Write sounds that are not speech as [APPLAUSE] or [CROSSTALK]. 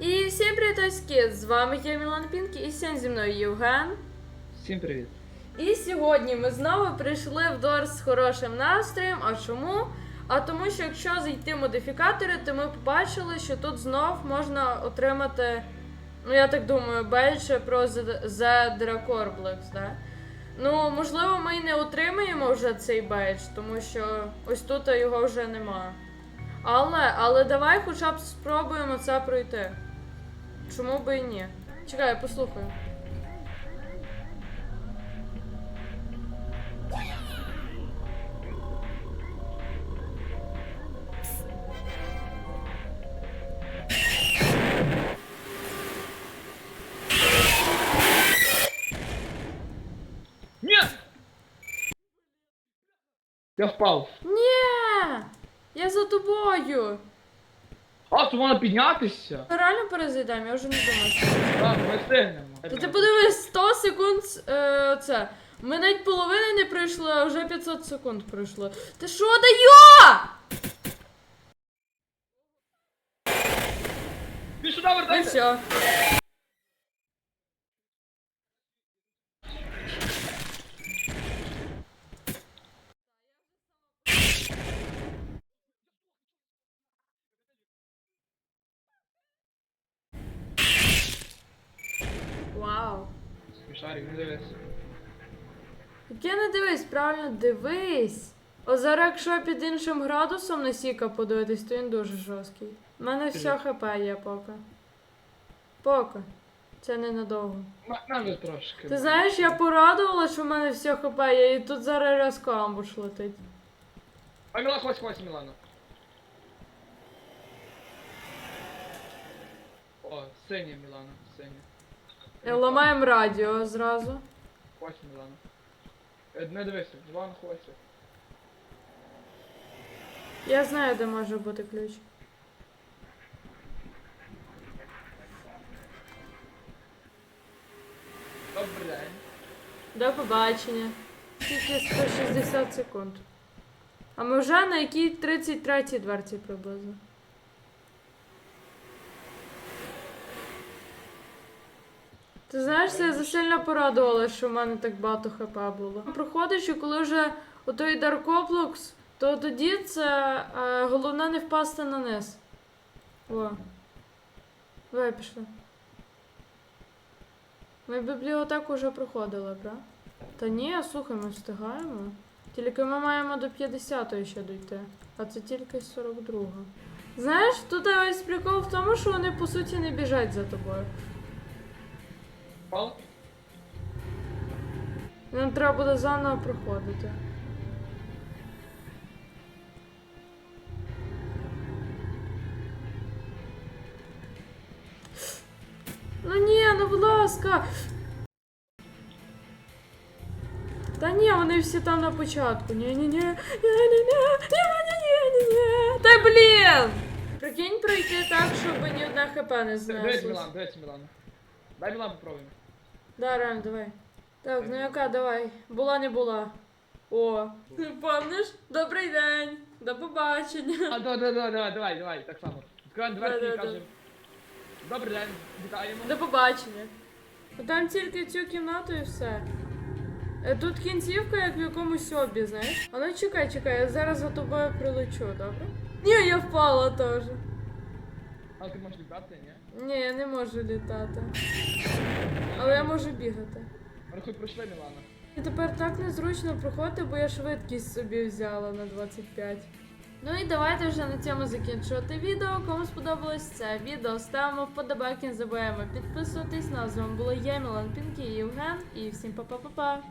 І всім привітоськи! З вами я Мілан Пінкі і сьогодні зі мною Євген. Всім привіт. І сьогодні ми знову прийшли в Дор з хорошим настроєм. А чому? А тому, що якщо зайти в модифікатори, то ми побачили, що тут знов можна отримати, ну я так думаю, більше про Z Z да? Ну, можливо, ми і не отримаємо вже цей бейдж, тому що ось тут його вже немає. Але, але давай хоча б спробуємо це пройти. Чому би і ні? Чекай, я послухаю. Ні! Я впав. Ні! Я за тобою! То можна піднятися? Ми реально перезайдемо, я вже не думаю. що- Так, ми встигнемо. Та ти подивись, 100 секунд е, це. Ми навіть половини не пройшли, а вже 500 секунд пройшло. Ти що даю? Ти сюди Ну вертайся! все. Шарик, не дивись. Яке не дивись, правильно дивись. О, зараз, якщо під іншим градусом на сіка подивитись, то він дуже жорсткий. У мене все хп є поки. Поки. Це ненадовго. На- трошки. Ти знаєш, я порадувала, що в мене все хп є, і тут зараз різко амбуш летить. А Мілан, хвась, хвась, Мілана. О, синя Мілана, синя. Е, Ламаємо радіо зразу. Хвась, Мілана. Е, Не дивися, Мілана, хвася. Я знаю, де може бути ключ. Добрий день. До побачення. Тільки 160 секунд. А ми вже на якій 33-й дверці приблизно. Ти знаєш, це я засильно порадувала, що в мене так багато хп було. Проходиш, і коли вже отой Даркоплукс, то тоді це е, головне не впасти на низ. О. Давай пішли. Ми бібліотеку вже проходили, правда? Та ні, слухай, ми встигаємо. Тільки ми маємо до 50-ї ще дійти, а це тільки 42-го. Знаєш, тут ось прикол в тому, що вони по суті не біжать за тобою. Впав? Нам треба буде заново проходити. Ну ні, ну будь ласка. Та ні, вони всі там на початку. Ні, ні, ні, ні, ні, ні, ні, ні, ні, ні, ні. Та блін! Прикинь пройти так, щоб ні одна хп не Дивись, знеслась. Мілан, дивись, Мілана. Дай Мілан попробуємо. Да, реально, давай. Так, ну яка, давай. Була не була. О, [LAUGHS] помниш? Добрий день. До побачення. А, да, да, да, давай, давай, давай, так само. Відкриваємо дверці Да-да-да. і кажемо. Добрий день, вітаємо. До побачення. Ну, Там тільки цю кімнату і все. Е, Тут кінцівка, як в якомусь обі, знаєш. А ну чекай, чекай, я зараз за тобою прилечу, добре? Ні, я впала теж. А ти можеш літати, ні? Ні, я не можу літати. Але я можу бігати. Рахуй, пройшли, Мілана. І тепер так незручно проходити, бо я швидкість собі взяла на 25. Ну і давайте вже на цьому закінчувати відео. Кому сподобалось це відео, ставимо вподобайки, не забуваємо підписуватись. На з вами була я, Мілан Пінкі і Євген. І всім па-па-па-па!